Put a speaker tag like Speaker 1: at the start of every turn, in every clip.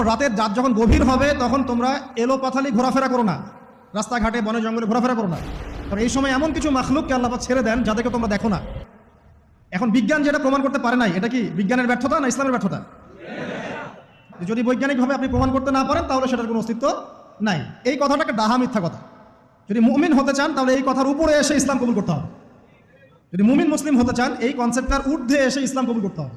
Speaker 1: রাতের রাত যখন গভীর হবে, তখন তোমরা এলো পাথালি ঘোরাফেরা করো না। রাস্তাঘাটে, বনে জঙ্গলে ঘোরাফেরা করো না। কারণ এই সময় এমন কিছু মাখলুককে আল্লাহ পাক ছেড়ে দেন, যাদেরকে তোমরা দেখো না। এখন বিজ্ঞান যেটা প্রমাণ করতে পারে নাই, এটা কি বিজ্ঞানের ব্যর্থতা না ইসলামের ব্যর্থতা? যদি বৈজ্ঞানিকভাবে আপনি প্রমাণ করতে না পারেন, তাহলে সেটার কোনো অস্তিত্ব নাই। এই কথাটাকে ডাহা মিথ্যা কথা। যদি মুমিন হতে চান, তাহলে এই কথার উপরে এসে ইসলাম কবুল করতে হবে। যদি মুমিন মুসলিম হতে চান, এই কনসেপ্টটার ঊর্ধ্বে এসে ইসলাম কবুল করতে হবে।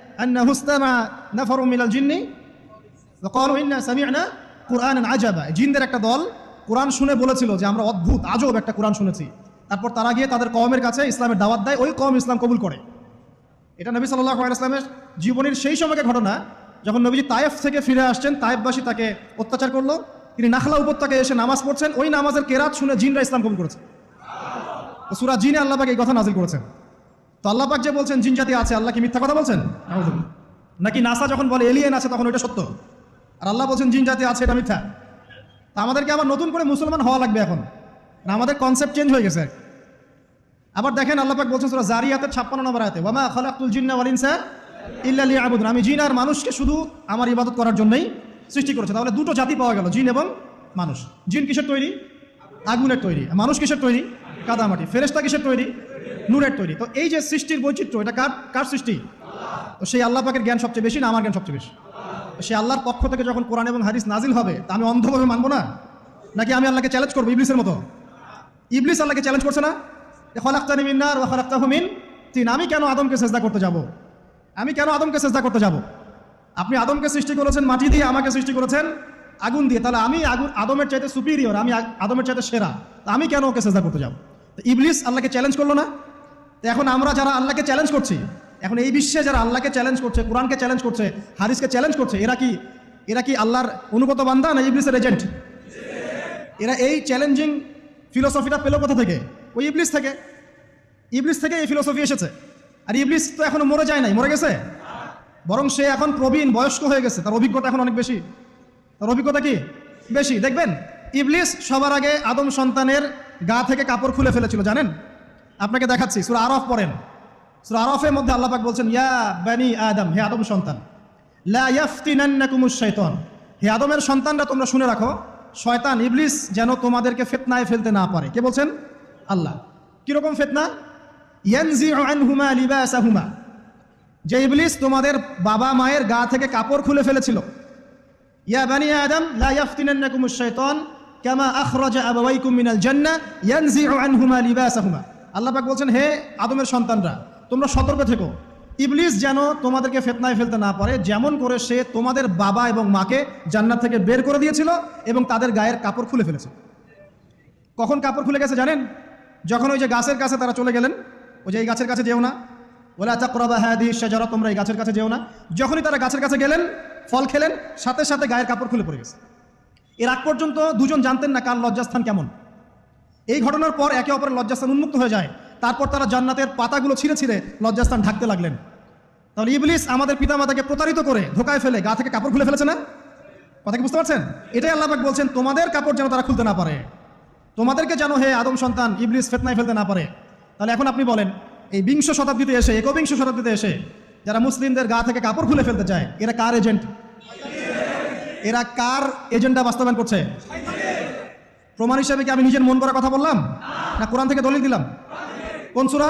Speaker 1: আন্না হুস্তামা নাফারু মিনাল জিন্নি وقالوا ইন্না সামি'না কুরআনান আজাবা জিনদের একটা দল কোরআন শুনে বলেছিল যে আমরা অদ্ভুত আজব একটা কোরআন শুনেছি তারপর তারা গিয়ে তাদের কওমের কাছে ইসলামের দাওয়াত দেয় ওই কওম ইসলাম কবুল করে এটা নবী সাল্লাহ ইসলামের জীবনের সেই সময়কে ঘটনা যখন নবীজি তায়েফ থেকে ফিরে আসছেন তায়েফবাসী তাকে অত্যাচার করলো তিনি নাখলা উপত্যকায় এসে নামাজ পড়ছেন ওই নামাজের কেরাত শুনে জিনরা ইসলাম কবুল করেছে তো সুরা জিনে আল্লাহবাক এই কথা নাজিল করেছেন তো আল্লাহবাক যে বলছেন জিন জাতি আছে আল্লাহ কি মিথ্যা কথা বলছেন? নাকি নাসা যখন বলে এলিয়েন আছে তখন ওইটা সত্য? আর আল্লাহ বলছেন জিন জাতি আছে এটা মিথ্যা। তা আমাদেরকে আবার নতুন করে মুসলমান হওয়া লাগবে এখন। না আমাদের কনসেপ্ট চেঞ্জ হয়ে গেছে। আবার দেখেন আল্লাপাক বলছেন সুরা জারিয়াতের ছাপ্পান্ন নম্বর আয়াতে ওয়ামা খালাকুল জিন্না ওয়াল ইনসা ইল্লা লিয়াবুদুন। আমি জিন আর মানুষকে শুধু আমার ইবাদত করার জন্যই সৃষ্টি করেছে। তাহলে দুটো জাতি পাওয়া গেল জিন এবং মানুষ। জিন কিসের তৈরি? আগুনের তৈরি। মানুষ কিসের তৈরি? কাদামাটি। ফেরেশতা কিসের তৈরি? নূরের তৈরি। তো এই যে সৃষ্টির বৈচিত্র্য, এটা কার কার সৃষ্টি? তো সেই আল্লাহ পাকের জ্ঞান সবচেয়ে বেশি না আমার জ্ঞান সবচেয়ে বেশি? সেই আল্লাহর পক্ষ থেকে যখন কোরআন এবং হাদিস নাজিল হবে, তা আমি অন্ধভাবে মানবো না? নাকি আমি আল্লাহকে চ্যালেঞ্জ করব ইবলিসের মতো? ইবলিস আল্লাহকে চ্যালেঞ্জ করছে না? খলাক্তানি মিন্নার ওয়া খলাক্তাহু মিন তিন। আমি কেন আদমকে চেষ্টা করতে যাব? আমি কেন আদমকে চেষ্টা করতে যাব? আপনি আদমকে সৃষ্টি করেছেন, মাটি দিয়ে আমাকে সৃষ্টি করেছেন, আগুন দিয়ে। তাহলে আমি আগুন, আদমের চাইতে সুপিরিয়র আমি আদমের চাইতে সেরা। আমি কেন ওকে চেষ্টা করতে যাব? ইবলিস আল্লাহকে চ্যালেঞ্জ করল না? এখন আমরা যারা আল্লাহকে চ্যালেঞ্জ করছি, এখন এই বিশ্বে যারা আল্লাহকে চ্যালেঞ্জ করছে, কোরআনকে চ্যালেঞ্জ করছে হারিসকে চ্যালেঞ্জ করছে, এরা কি? এরা কি আল্লাহর অনুগত বান্দা না ইবলিসের এজেন্ট এরা এই চ্যালেঞ্জিং ফিলোসফিটা পেল কোথা থেকে? ওই ইবলিস থেকে। ইবলিস থেকে এই ফিলোসফি এসেছে। আর ইবলিস তো এখনও মরে যায় নাই, মরে গেছে? বরং সে এখন প্রবীণ, বয়স্ক হয়ে গেছে। তার অভিজ্ঞতা এখন অনেক বেশি। তার অভিজ্ঞতা কি? বেশি। দেখবেন, ইবলিস সবার আগে আদম সন্তানের গা থেকে কাপড় খুলে ফেলেছিল, জানেন? আপনাকে দেখাচ্ছি, সুরা আরফ পড়েন। সুরা আরফের মধ্যে আল্লাপাক বলছেন, ইয়া বানি আদম, হে আদম সন্তান, লা হে আদমের সন্তানরা, তোমরা শুনে রাখো, শয়তান, ইবলিস যেন তোমাদেরকে ফিতনায় ফেলতে না পারে। কে বলছেন? আল্লাহ। কীরকম ফিতনা? লিবাসাহুমা। যে ইবলিস তোমাদের বাবা মায়ের গা থেকে কাপড় খুলে ফেলেছিল। ইয়া বানি আদম, লা ইয়াফতিনান্নাকুমুশ শাইতান। কামা আখরাজা লিবাসাহুমা। আল্লাহ বলছেন, হে আদমের সন্তানরা, তোমরা সতর্ক থেকো। ইবলিস যেন তোমাদেরকে ফেতনায় ফেলতে না পারে, যেমন করে সে তোমাদের বাবা এবং মাকে জান্নাত থেকে বের করে দিয়েছিল এবং তাদের গায়ের কাপড় খুলে ফেলেছে। কখন কাপড় খুলে গেছে জানেন? যখন ওই যে গাছের কাছে তারা চলে গেলেন, ওই যে এই গাছের কাছে যেও না। বলে আচ্ছা করাবা হ্যাঁ দিস যারা তোমরা এই গাছের কাছে যেও না। যখনই তারা গাছের কাছে গেলেন, ফল খেলেন, সাথে সাথে গায়ের কাপড় খুলে পড়ে গেছে। এর আগ পর্যন্ত দুজন জানতেন না কার লজ্জাস্থান কেমন। এই ঘটনার পর একে অপরের লজ্জাস্থান উন্মুক্ত হয়ে যায়। তারপর তারা জান্নাতের পাতাগুলো ছিঁড়ে ছিঁড়ে লজ্জাস্থান ঢাকতে লাগলেন। তাহলে ইবলিস আমাদের পিতামাতাকে প্রতারিত করে ধোকায় ফেলে, গা থেকে কাপড় খুলে ফেলেছে না? কথা কি বুঝতে পারছেন? এটাই আল্লাহফাক বলছেন, তোমাদের কাপড় যেন তারা খুলতে না পারে। তোমাদেরকে যেন হে আদম সন্তান ইবলিস ফেতনায় ফেলতে না পারে। তাহলে এখন আপনি বলেন, এই বিংশ শতাব্দীতে এসে একবিংশ শতাব্দীতে এসে যারা মুসলিমদের গা থেকে কাপড় খুলে ফেলতে চায়, এরা কার এজেন্ট? এরা কার এজেন্ডা বাস্তবায়ন করছে? প্রমাণ হিসাবে কি আমি নিজের মন করা কথা বললাম? না কোরআন থেকে দলিল দিলাম? কোন সুরা?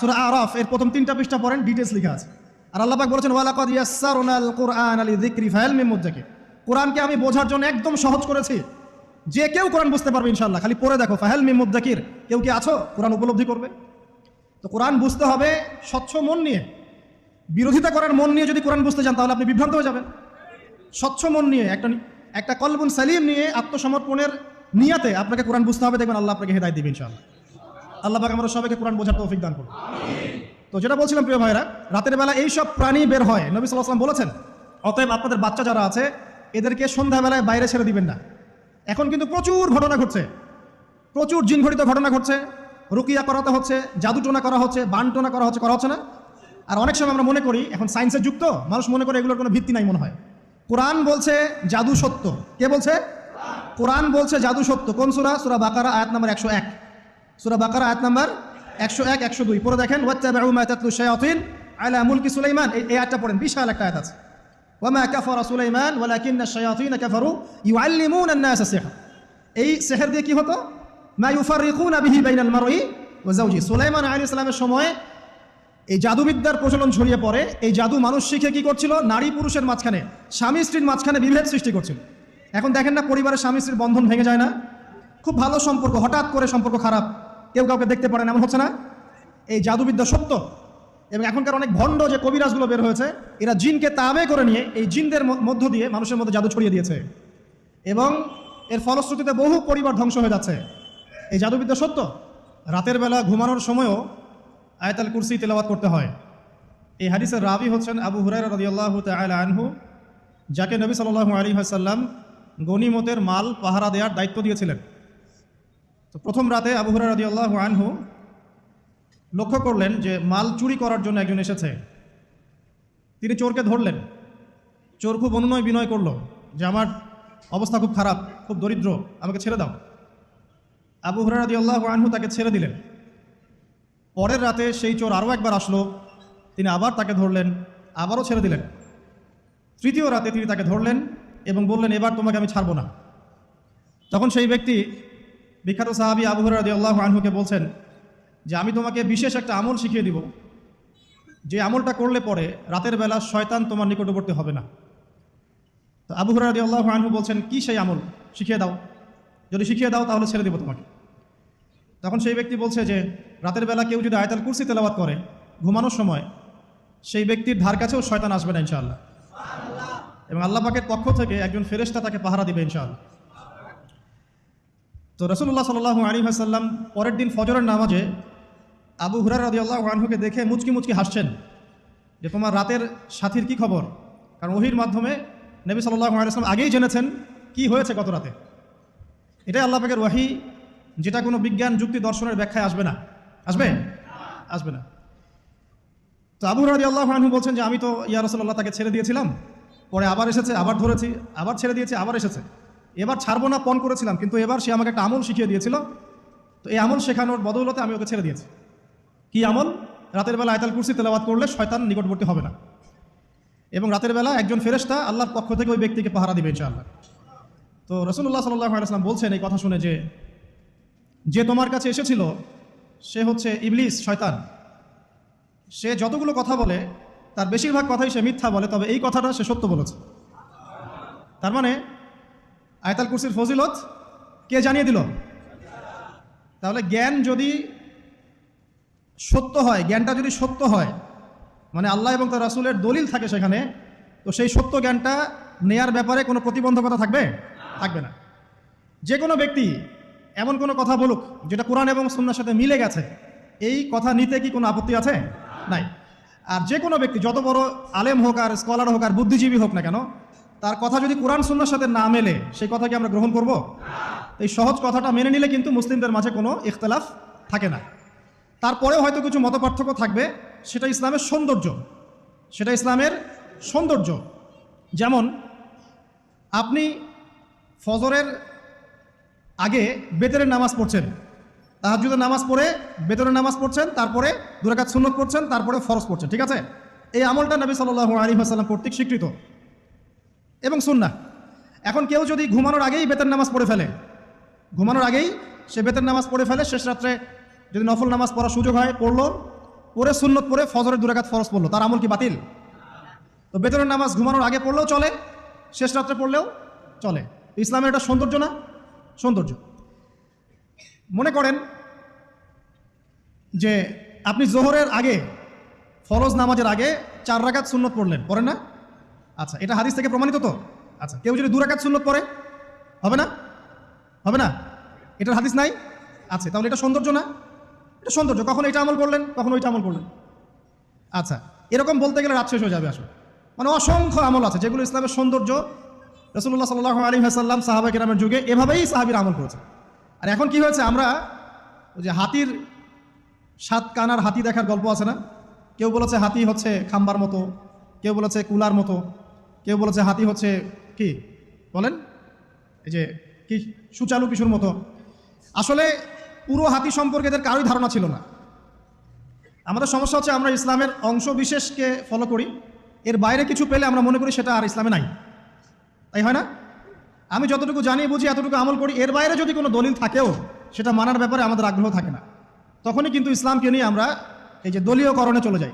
Speaker 1: সুরা আরফ, এর প্রথম তিনটা পৃষ্ঠা পড়েন ডিটেলস লেখা আছে। আর আল্লাহ পাক বলেছেন, ওয়ালাকাদ ইয়াসসারনাল কুরআন আলি যিকরি ফায়াল মিন কোরআনকে আমি বোঝার জন্য একদম সহজ করেছি। যে কেউ কোরআন বুঝতে পারবে ইনশাল্লাহ খালি পড়ে দেখো ফাহাল মিন মুদ্দাকির কেউ কি আছো? কোরআন উপলব্ধি করবে? তো কোরআন বুঝতে হবে স্বচ্ছ মন নিয়ে। বিরোধিতা করার মন নিয়ে যদি কোরআন বুঝতে চান, তাহলে আপনি বিভ্রান্ত হয়ে যাবেন। স্বচ্ছ মন নিয়ে, একটা একটা কলবুন সালিম নিয়ে আত্মসমর্পণের নিয়াতে আপনাকে কোরআন বুঝতে হবে, দেখবেন আল্লাহ আপনাকে হেদায় দিবে ইনশাআল্লাহ। আল্লাহ পাক আমরা সবাইকে কোরআন বোঝার তৌফিক দান করুন। তো যেটা বলছিলাম, প্রিয় ভাইরা রাতের বেলা এই সব প্রাণী বের হয়, নবী সাল্লাহ সাল্লাম বলেছেন, অতএব আপনাদের বাচ্চা যারা আছে, এদেরকে সন্ধ্যাবেলায় বাইরে ছেড়ে দিবেন না। এখন কিন্তু প্রচুর ঘটনা ঘটছে। প্রচুর জিনঘটিত ঘটনা ঘটছে। রুকিয়া করাতে হচ্ছে, জাদুটোনা করা হচ্ছে, বানটোনা করা হচ্ছে করা হচ্ছে না। আর অনেক সময় আমরা মনে করি, এখন সায়েন্সের যুক্ত, মানুষ মনে করে এগুলোর কোনো ভিত্তি নাই মনে হয়। কোরআন বলছে জাদু সত্য। কে বলছে? কোরআন বলছে জাদু সত্য। কোন সুরা? সুরা বাকারা, আয়াত নাম্বার একশো এক। সুরা বাকারা, আয়াত নাম্বার একশো এক, একশো দুই। পরে দেখেন, ওয়াত্তাবিউ মা তাতলু শায়াতিন আলা মুলকি সুলাইমান। এই আয়াতটা পড়েন, বিশাল একটা আয়াত আছে। ওয়ামা কাফারা সুলাইমান, ওয়ালাকিন্না শায়াতিন কাফারু ইউআল্লিমুনা আন-নাস সিহর। এই সেহের দিয়ে কি হতো? মা ইউফাররিকুনা বিহি বাইনাল মারই ওয়া যাওজি। সুলাইমান আলাইহিস সালামের সময় এই জাদুবিদ্যার প্রচলন ছড়িয়ে পড়ে, এই জাদু মানুষ শিখে কি করছিল? নারী পুরুষের মাঝখানে, স্বামী স্ত্রীর মাঝখানে বিভেদ সৃষ্টি করছিল। এখন দেখেন না, পরিবারের স্বামী স্ত্রীর বন্ধন ভেঙে যায় না? খুব ভালো সম্পর্ক, হঠাৎ করে সম্পর্ক খারাপ। কেউ কাউকে দেখতে পারেন এমন হচ্ছে না? এই জাদুবিদ্যা সত্য। এবং এখনকার অনেক ভণ্ড যে কবিরাজগুলো বের হয়েছে, এরা জিনকে তাবে করে নিয়ে এই জিনদের মধ্য দিয়ে মানুষের মধ্যে জাদু ছড়িয়ে দিয়েছে। এবং এর ফলশ্রুতিতে বহু পরিবার ধ্বংস হয়ে যাচ্ছে। এই জাদুবিদ্যা সত্য। রাতের বেলা ঘুমানোর সময়ও আয়তাল কুরসি তেলাওয়াত করতে হয়। এই হাদিসের রাবি হচ্ছেন আবু হুরাই রদিয়াল্লাহ তাল আনহু, যাকে নবী সাল্লাল্লাহু আলী হাসাল্লাম গনিমতের মাল, পাহারা দেওয়ার দায়িত্ব দিয়েছিলেন। তো প্রথম রাতে আবু হুরাই রদিয়াল্লাহ আনহু লক্ষ্য করলেন যে মাল চুরি করার জন্য একজন এসেছে। তিনি চোরকে ধরলেন। চোর খুব অনুনয় বিনয় করল যে, আমার অবস্থা খুব খারাপ, খুব দরিদ্র, আমাকে ছেড়ে দাও। আবু হুরারদি আল্লাহ আনহু তাকে ছেড়ে দিলেন। পরের রাতে সেই চোর আরও একবার আসলো। তিনি আবার তাকে ধরলেন, আবারও ছেড়ে দিলেন। তৃতীয় রাতে তিনি তাকে ধরলেন এবং বললেন, এবার তোমাকে আমি ছাড়বো না। তখন সেই ব্যক্তি বিখ্যাত সাহাবি আবু হুরারদি আল্লাহ আনহুকে বলছেন যে, আমি তোমাকে বিশেষ একটা আমল শিখিয়ে দিব। যে আমলটা করলে পরে রাতের বেলা শয়তান তোমার নিকটবর্তী হবে না। তো আবু হুরারদি আল্লাহ আনহু বলছেন, কি সেই আমল? শিখিয়ে দাও। যদি শিখিয়ে দাও তাহলে ছেড়ে দেবো তোমাকে। তখন সেই ব্যক্তি বলছে যে রাতের বেলা কেউ যদি আয়তাল কুরসি তেলাওয়াত করে, ঘুমানোর সময়, সেই ব্যক্তির ধার কাছেও শয়তান আসবে না, ইনশাআল্লাহ। এবং আল্লাহ পাকের পক্ষ থেকে একজন ফেরেশতা তাকে পাহারা দিবে, ইনশাআল্লাহ। তো রসুল্লাহ সাল্লাহ আলী হাসাল্লাম পরের দিন ফজরের নামাজে আবু হুরার রদি আল্লাহ আনহুকে দেখে মুচকি মুচকি হাসছেন যে, তোমার রাতের সাথীর কি খবর? কারণ ওহির মাধ্যমে নবী সাল্লাহ আলাইসলাম আগেই জেনেছেন কি হয়েছে গত রাতে। এটাই আল্লাহ পাকের ওয়াহি, যেটা কোনো বিজ্ঞান, যুক্তি, দর্শনের ব্যাখ্যায় আসবে না। আসবে আসবে না। তো আবু রাজি আল্লাহ আনহু বলছেন যে, আমি তো ইয়া রসল্লাহ তাকে ছেড়ে দিয়েছিলাম। পরে আবার এসেছে, আবার ধরেছি, আবার ছেড়ে দিয়েছি, আবার এসেছে। এবার ছাড়বো না, পণ করেছিলাম, কিন্তু এবার সে আমাকে একটা আমল শিখিয়ে দিয়েছিল। তো এই আমল শেখানোর বদৌলতে আমি ওকে ছেড়ে দিয়েছি। কি আমল? রাতের বেলা আয়তাল কুরসি তেলাবাদ করলে শয়তান নিকটবর্তী হবে না। এবং রাতের বেলা একজন ফেরেশতা আল্লাহর পক্ষ থেকে ওই ব্যক্তিকে পাহারা দিবে ইনশাআল্লাহ। তো রসুল্লাহ সাল্লাহ আলাইসলাম বলছেন এই কথা শুনে যে যে তোমার কাছে এসেছিল সে হচ্ছে ইবলিস, শয়তান। সে যতগুলো কথা বলে, তার বেশিরভাগ কথাই সে মিথ্যা বলে, তবে এই কথাটা সে সত্য বলেছে। তার মানে আয়তাল কুরসির ফজিলত কে জানিয়ে দিল? তাহলে জ্ঞান যদি সত্য হয়, জ্ঞানটা যদি সত্য হয় মানে আল্লাহ এবং তার রাসুলের দলিল থাকে সেখানে, তো সেই সত্য জ্ঞানটা নেয়ার ব্যাপারে কোনো প্রতিবন্ধকতা থাকবে? থাকবে না। যে কোনো ব্যক্তি এমন কোনো কথা বলুক যেটা কোরআন এবং সুন্নার সাথে মিলে গেছে? এই কথা নিতে কি কোনো আপত্তি আছে? নাই। আর যে কোনো ব্যক্তি, যত বড় আলেম হোক আর স্কলার হোক আর বুদ্ধিজীবী হোক না কেন, তার কথা যদি কোরআন সুন্নার সাথে না মেলে, সেই কথা কি আমরা গ্রহণ করব? এই সহজ কথাটা মেনে নিলে কিন্তু মুসলিমদের মাঝে কোনো ইখতলাফ থাকে না। তারপরেও হয়তো কিছু মতপার্থক্য থাকবে, সেটা ইসলামের সৌন্দর্য। সেটা ইসলামের সৌন্দর্য। যেমন, আপনি ফজরের আগে বেতরের নামাজ পড়ছেন তাহাজুদের নামাজ পড়ে বেতনের নামাজ পড়ছেন, তারপরে দুরাকাত সুন্নত পড়ছেন, তারপরে ফরজ পড়ছেন, ঠিক আছে? এই আমলটা নবী সাল্লাহ আলী হাসাল্লাম কর্তৃক স্বীকৃত এবং সুন্না এখন কেউ যদি ঘুমানোর আগেই বেতের নামাজ পড়ে ফেলে, ঘুমানোর আগেই সে বেতের নামাজ পড়ে ফেলে, শেষ রাত্রে যদি নফল নামাজ পড়ার সুযোগ হয়, পড়ল পরে সুন্নত পরে ফজরের দুরাকাত ফরজ পড়ল, তার আমল কি বাতিল? তো বেতনের নামাজ ঘুমানোর আগে পড়লেও চলে, শেষ রাত্রে পড়লেও চলে। ইসলামের এটা সৌন্দর্য না? সৌন্দর্য। মনে করেন যে আপনি জোহরের আগে, ফরজ নামাজের আগে চার রাকাত সুন্নত পড়লেন। পড়েন না? আচ্ছা এটা হাদিস থেকে প্রমাণিত তো? আচ্ছা কেউ যদি দু রাকাত সুন্নত পড়ে, হবে না? হবে না? এটার হাদিস নাই? আচ্ছা তাহলে এটা সৌন্দর্য না? এটা সৌন্দর্য। কখন এটা আমল করলেন, কখন ওইটা আমল করলেন? আচ্ছা এরকম বলতে গেলে রাত শেষ হয়ে যাবে আসলে। মানে অসংখ্য আমল আছে যেগুলো ইসলামের সৌন্দর্য রসুল্লাহ সাল্লাহ আলী হাসাল্লাম সাহাবা কিরামের যুগে এভাবেই সাহাবির আমল করেছে। আর এখন কি হয়েছে? আমরা যে হাতির সাত কানার হাতি দেখার গল্প আছে না? কেউ বলেছে হাতি হচ্ছে খাম্বার মতো, কেউ বলেছে কুলার মতো, কেউ বলেছে হাতি হচ্ছে কি বলেন? এই যে কি সুচালু কিশোর মতো। আসলে পুরো হাতি সম্পর্কে এদের কারোই ধারণা ছিল না। আমাদের সমস্যা হচ্ছে আমরা ইসলামের অংশ বিশেষকে ফলো করি। এর বাইরে কিছু পেলে আমরা মনে করি সেটা আর ইসলামে নাই। তাই হয় না? আমি যতটুকু জানি, বুঝি, এতটুকু আমল করি। এর বাইরে যদি কোনো দলিল থাকেও, সেটা মানার ব্যাপারে আমাদের আগ্রহ থাকে না। তখনই কিন্তু ইসলামকে নিয়ে আমরা এই যে দলীয়করণে চলে যাই।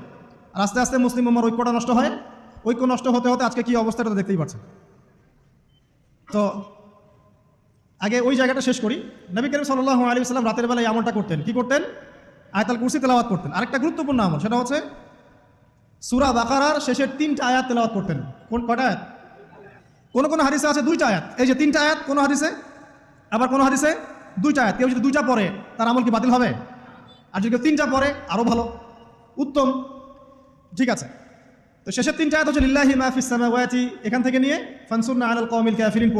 Speaker 1: আর আস্তে আস্তে মুসলিম উম্মার ঐক্যটা নষ্ট হয়। ঐক্য নষ্ট হতে হতে আজকে কি অবস্থাটা দেখতেই পাচ্ছেন। তো, আগে ওই জায়গাটা শেষ করি। নবী করিম সাল্লাহ আলী সাল্লাম রাতের বেলায় আমলটা করতেন। কি করতেন? আয়তাল কুরসি তেলাওয়াত করতেন। আরেকটা গুরুত্বপূর্ণ আমল, সেটা হচ্ছে সুরা বাকারার শেষের তিনটা আয়াত তেলাওয়াত করতেন। কোন কটা আয়াত? কোন কোন হাদিসে আছে দুইটা আয়াত। এই যে তিনটা আয়াত, কোন হাদিসে? আবার কোন হাদিসে? দুইটা আয়াত। কেউ যদি দুইটা পরে তার আমল কি বাতিল হবে? আর যদি কেউ তিনটা পরে আরও ভালো। উত্তম। ঠিক আছে। তো শেষের তিনটা আয়াত হচ্ছে, লিল্লাহি মাহফিস এখান থেকে নিয়ে ফানসুন্না আলাল কওমিল কাফিরিন